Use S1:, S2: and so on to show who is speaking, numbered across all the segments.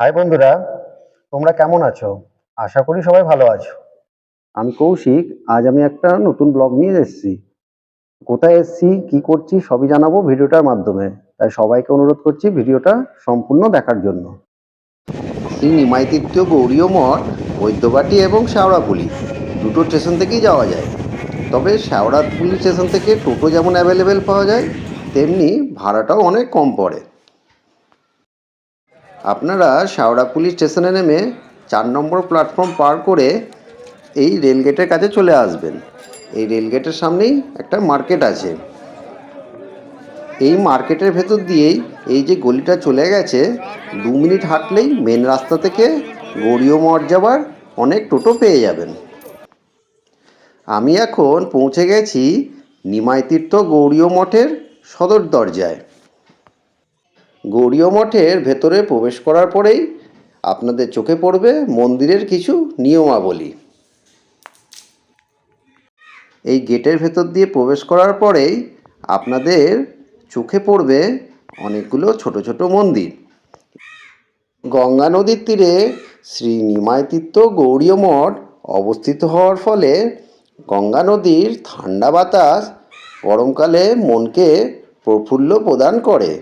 S1: High বন্ধুরা তোমরা কেমন আছো? আশা করি সবাই ভালো আছো। আমি কৌশিক আজ আমি একটা নতুন ব্লগ নিয়ে এসেছি। কোথায় এসেছি কি করছি সবই জানাব ভিডিওটার মাধ্যমে। তাই সবাইকে অনুরোধ করছি ভিডিওটা সম্পূর্ণ দেখার জন্য।
S2: এই নিমাইতীর্থ গৌরীয় মঠ বৈদ্যবাটি এবং শেওড়াপুলি দুটো স্টেশন থেকেই যাওয়া যায়। তবে শেওড়াপুলি স্টেশন থেকে টোটো যেমন অ্যাভেলেবেল পাওয়া যায় তেমনি ভাড়াটাও অনেক কম পড়ে। আপনারা শাওড়া পুলিশ স্টেশনে নেমে চার নম্বর প্ল্যাটফর্ম পার করে এই রেলগেটের কাছে চলে আসবেন। এই রেলগেটের সামনেই একটা মার্কেট আছে। এই মার্কেটের ভেতর দিয়েই এই যে গলিটা চলে গেছে, দু মিনিট হাঁটলেই মেন রাস্তা থেকে গড়িয় মঠ যাবার অনেক টোটো পেয়ে যাবেন। আমি এখন পৌঁছে গেছি নিমাইতীর্থ গৌরীয় মঠের সদর দরজায়। গৌরীয় মঠের ভেতরে প্রবেশ করার পরেই আপনাদের চোখে পড়বে মন্দিরের কিছু নিয়মাবলী। এই গেটের ভেতর দিয়ে প্রবেশ করার পরেই আপনাদের চোখে পড়বে অনেকগুলো ছোট ছোট মন্দির। গঙ্গা নদীর তীরে শ্রী নিমাইতীর্থ গৌরীয় মঠ অবস্থিত হওয়ার ফলে গঙ্গা নদীর ঠান্ডা বাতাস গরমকালে মনকে প্রফুল্ল প্রদান করে।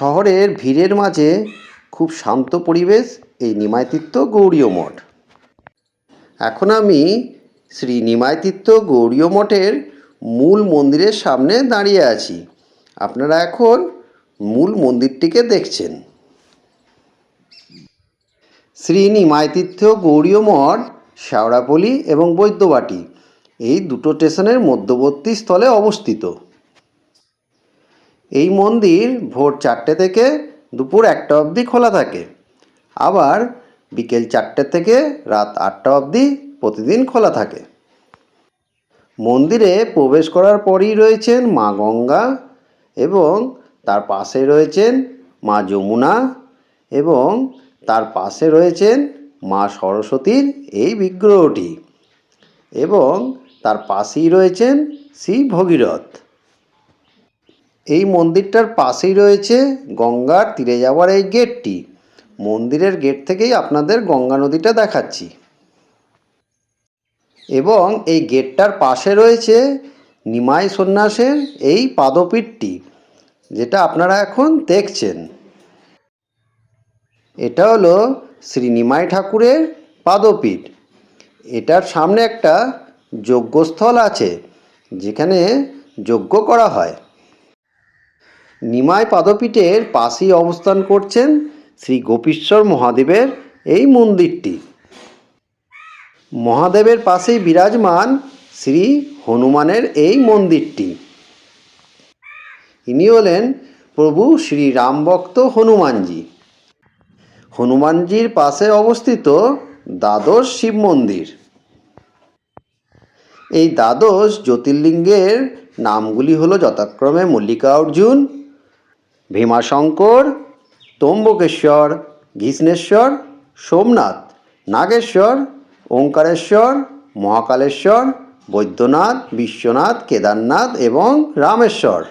S2: শহরের ভিড়ের মাঝে খুব শান্ত পরিবেশ, এই নিমাইতীর্থ গৌরীয় মঠ। এখন আমি শ্রী নিমায়তীর্থ গৌরীয় মঠের মূল মন্দিরের সামনে দাঁড়িয়ে আছি। আপনারা এখন মূল মন্দিরটিকে দেখছেন। শ্রী নিমায়তীর্থ গৌরীয় মঠ শেওড়াপল্লী এবং বৈদ্যবাটি এই দুটো স্টেশনের মধ্যবর্তী স্থলে অবস্থিত। এই মন্দির ভোর চারটে থেকে দুপুর একটা অবধি খোলা থাকে। আবার বিকেল চারটে থেকে রাত আটটা অবধি প্রতিদিন খোলা থাকে। মন্দিরে প্রবেশ করার পরই রয়েছেন মা গঙ্গা এবং তার পাশে রয়েছেন মা যমুনা এবং তার পাশে রয়েছেন মা সরস্বতীর এই বিগ্রহটি এবং তার পাশেই রয়েছেন শ্রী ভগীরথ। এই মন্দিরটার পাশেই রয়েছে গঙ্গার তীরে যাওয়ার এই গেটটি। মন্দিরের গেট থেকেই আপনাদের গঙ্গা নদীটা দেখাচ্ছি। এবং এই গেটটার পাশে রয়েছে নিমাই সন্ন্যাসের এই পাদপীঠটি, যেটা আপনারা এখন দেখছেন। এটা হলো শ্রী নিমাই ঠাকুরের পাদপীঠ। এটার সামনে একটা যজ্ঞস্থল আছে, যেখানে যজ্ঞ করা হয়। নিমাই পাদপীঠের পাশেই অবস্থান করছেন শ্রী গোপীশ্বর মহাদেবের এই মন্দিরটি। মহাদেবের পাশেই বিরাজমান শ্রী হনুমানের এই মন্দিরটি। ইনি হলেন প্রভু শ্রী রামভক্ত হনুমানজি। হনুমানজির পাশে অবস্থিত দ্বাদশ শিব মন্দির। এই দ্বাদশ জ্যোতির্লিঙ্গের নামগুলি হলো যথাক্রমে মল্লিকা অর্জুন ভীমাশঙ্কর ত্রম্বকেশ্বর ঘৃষ্ণেশ্বর, সোমনাথ, নাগেশ্বর, ওঙ্কারেশ্বর, মহাকালেশ্বর, বৈদ্যনাথ, বিশ্বনাথ, কেদারনাথ এবং রামেশ্বর।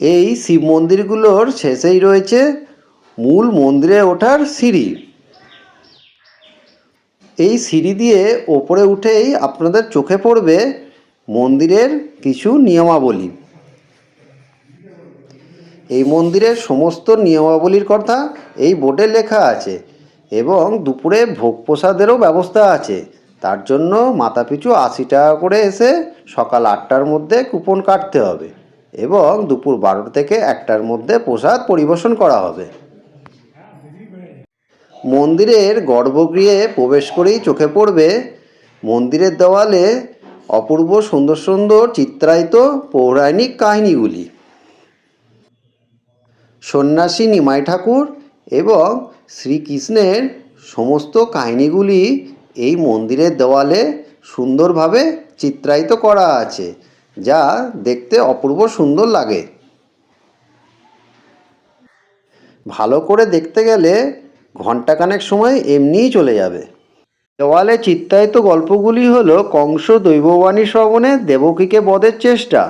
S2: এই শিব মন্দিরগুলোর শেষেই রয়েছে মূল মন্দিরে ওঠার সিঁড়ি। এই সিঁড়ি দিয়ে ওপরে উঠেই আপনাদের চোখে পড়বে মন্দিরের কিছু নিয়মাবলী। এই মন্দিরের সমস্ত নিয়মাবলীর কথা এই বোর্ডে লেখা আছে এবং দুপুরে ভোগ প্রসাদেরও ব্যবস্থা আছে। তার জন্য মাথাপিছু আশি টাকা করে এসে সকাল আটটার মধ্যে কুপন কাটতে হবে এবং দুপুর বারোটা থেকে একটার মধ্যে প্রসাদ পরিবেশন করা হবে। মন্দিরের গর্ভগৃহে প্রবেশ করেই চোখে পড়বে। মন্দিরের দেওয়ালে অপূর্ব সুন্দর সুন্দর চিত্রায়িত পৌরাণিক কাহিনীগুলি। সন্ন্যাসী নিমাই ঠাকুর এবং শ্রীকৃষ্ণের সমস্ত কাহিনীগুলি এই মন্দিরের দেওয়ালে সুন্দরভাবে চিত্রায়িত করা আছে, যা দেখতে অপূর্ব সুন্দর লাগে। ভালো করে দেখতে গেলে ঘন্টাখানেক সময় এমনিই চলে যাবে। দেওয়ালে চিত্রায়িত গল্পগুলি হল কংস দৈববাণী শ্রবণে দেবকীকে বধের চেষ্টা,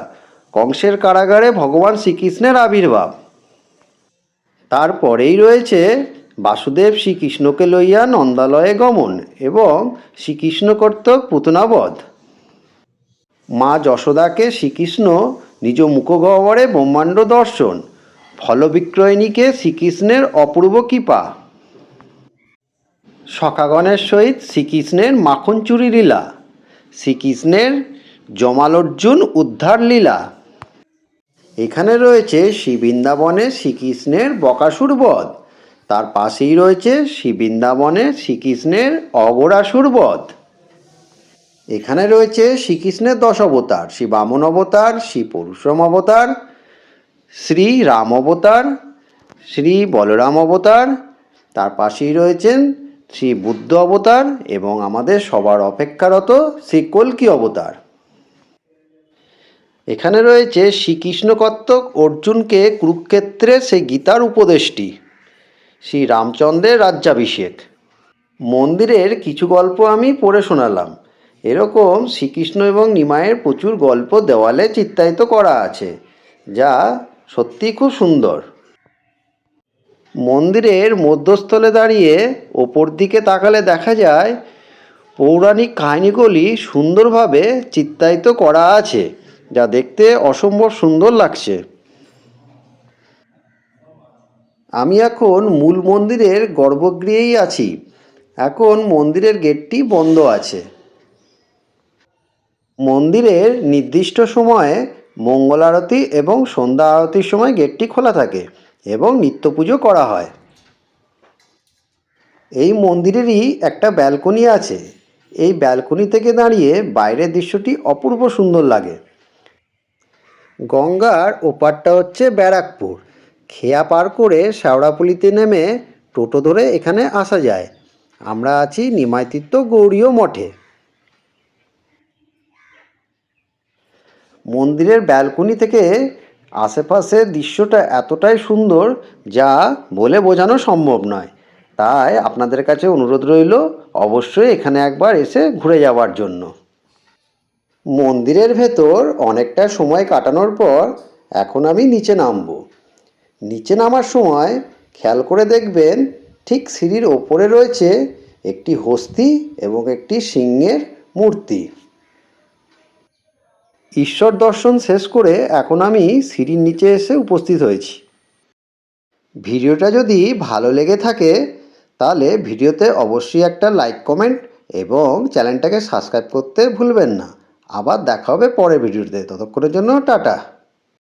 S2: কংসের কারাগারে ভগবান শ্রীকৃষ্ণের আবির্ভাব। তারপরেই রয়েছে বাসুদেব শ্রীকৃষ্ণকে লইয়া নন্দালয়ে গমন এবং শ্রীকৃষ্ণ কর্তক পুতনাবধ। মা যশোদাকে শ্রীকৃষ্ণ নিজ মুখগহ্বরে ব্রহ্মাণ্ড দর্শন, ফলবিক্রয়ণীকে শ্রীকৃষ্ণের অপূর্ব কৃপা। সখাগণের সহিত শ্রীকৃষ্ণের মাখন চুরি লীলা, শ্রীকৃষ্ণের জমালর্জুন উদ্ধার লীলা। এখানে রয়েছে শ্রীবৃন্দাবনে শ্রীকৃষ্ণের বকাসুর বধ। তার পাশেই রয়েছে শ্রীবৃন্দাবনে শ্রীকৃষ্ণের অগরাসুর বধ। এখানে রয়েছে শ্রীকৃষ্ণের দশ অবতার, শ্রী বামন অবতার, শ্রী পরশুরাম অবতার, শ্রী রাম অবতার, শ্রী বলরাম অবতার, তার পাশেই রয়েছেন শ্রী বুদ্ধ অবতার এবং আমাদের সবার অপেক্ষারত শ্রী কল্কি অবতার। এখানে রয়েছে শ্রীকৃষ্ণ কর্তক অর্জুনকে কুরুক্ষেত্রে সেই গীতার উপদেশটি শ্রী রামচন্দ্রের রাজ্যাভিষেক। মন্দিরের কিছু গল্প আমি পড়ে শোনালাম। এরকম শ্রীকৃষ্ণ এবং নিমায়ের প্রচুর গল্প দেওয়ালে চিত্রায়িত করা আছে, যা সত্যি খুব সুন্দর। মন্দিরের মধ্যস্থলে দাঁড়িয়ে ওপর দিকে তাকালে দেখা যায়, পৌরাণিক কাহিনীগুলি সুন্দরভাবে চিত্রায়িত করা আছে। যা দেখতে অসম্ভব সুন্দর লাগছে। আমি এখন মূল মন্দিরের গর্ভগৃহেই আছি। এখন মন্দিরের গেটটি বন্ধ আছে। মন্দিরের নির্দিষ্ট সময়ে মঙ্গল আরতি এবং সন্ধ্যা আরতির সময় গেটটি খোলা থাকে এবং নিত্য পুজো করা হয়। এই মন্দিরেরই একটা ব্যালকনি আছে। এই ব্যালকনি থেকে দাঁড়িয়ে বাইরের দৃশ্যটি অপূর্ব সুন্দর লাগে। গঙ্গার ওপারটা হচ্ছে ব্যারাকপুর। খেয়া পার করে শেওড়াপুলিতে নেমে টোটো ধরে এখানে আসা যায়। আমরা আছি নিমাইতীর্থ গৌরীয় মঠে। মন্দিরের ব্যালকনি থেকে আশেপাশের দৃশ্যটা এতটাই সুন্দর যা বলে বোঝানো সম্ভব নয়। তাই আপনাদের কাছে অনুরোধ রইল, অবশ্যই এখানে একবার এসে ঘুরে যাওয়ার জন্য। মন্দিরের ভেতর অনেকটা সময় কাটানোর পর এখন আমি নিচে নামবো। নিচে নামার সময় খেয়াল করে দেখবেন ঠিক সিঁড়ির ওপরে রয়েছে একটি হস্তি এবং একটি সিংহের মূর্তি। ঈশ্বর দর্শন শেষ করে এখন আমি সিঁড়ির নিচে এসে উপস্থিত হয়েছি। ভিডিওটা যদি ভালো লেগে থাকে, তাহলে ভিডিওতে অবশ্যই একটা লাইক, কমেন্ট এবং চ্যানেলটাকে সাবস্ক্রাইব করতে ভুলবেন না। আবার দেখা হবে পরের ভিডিওতে। ততক্ষণের জন্য টাটা।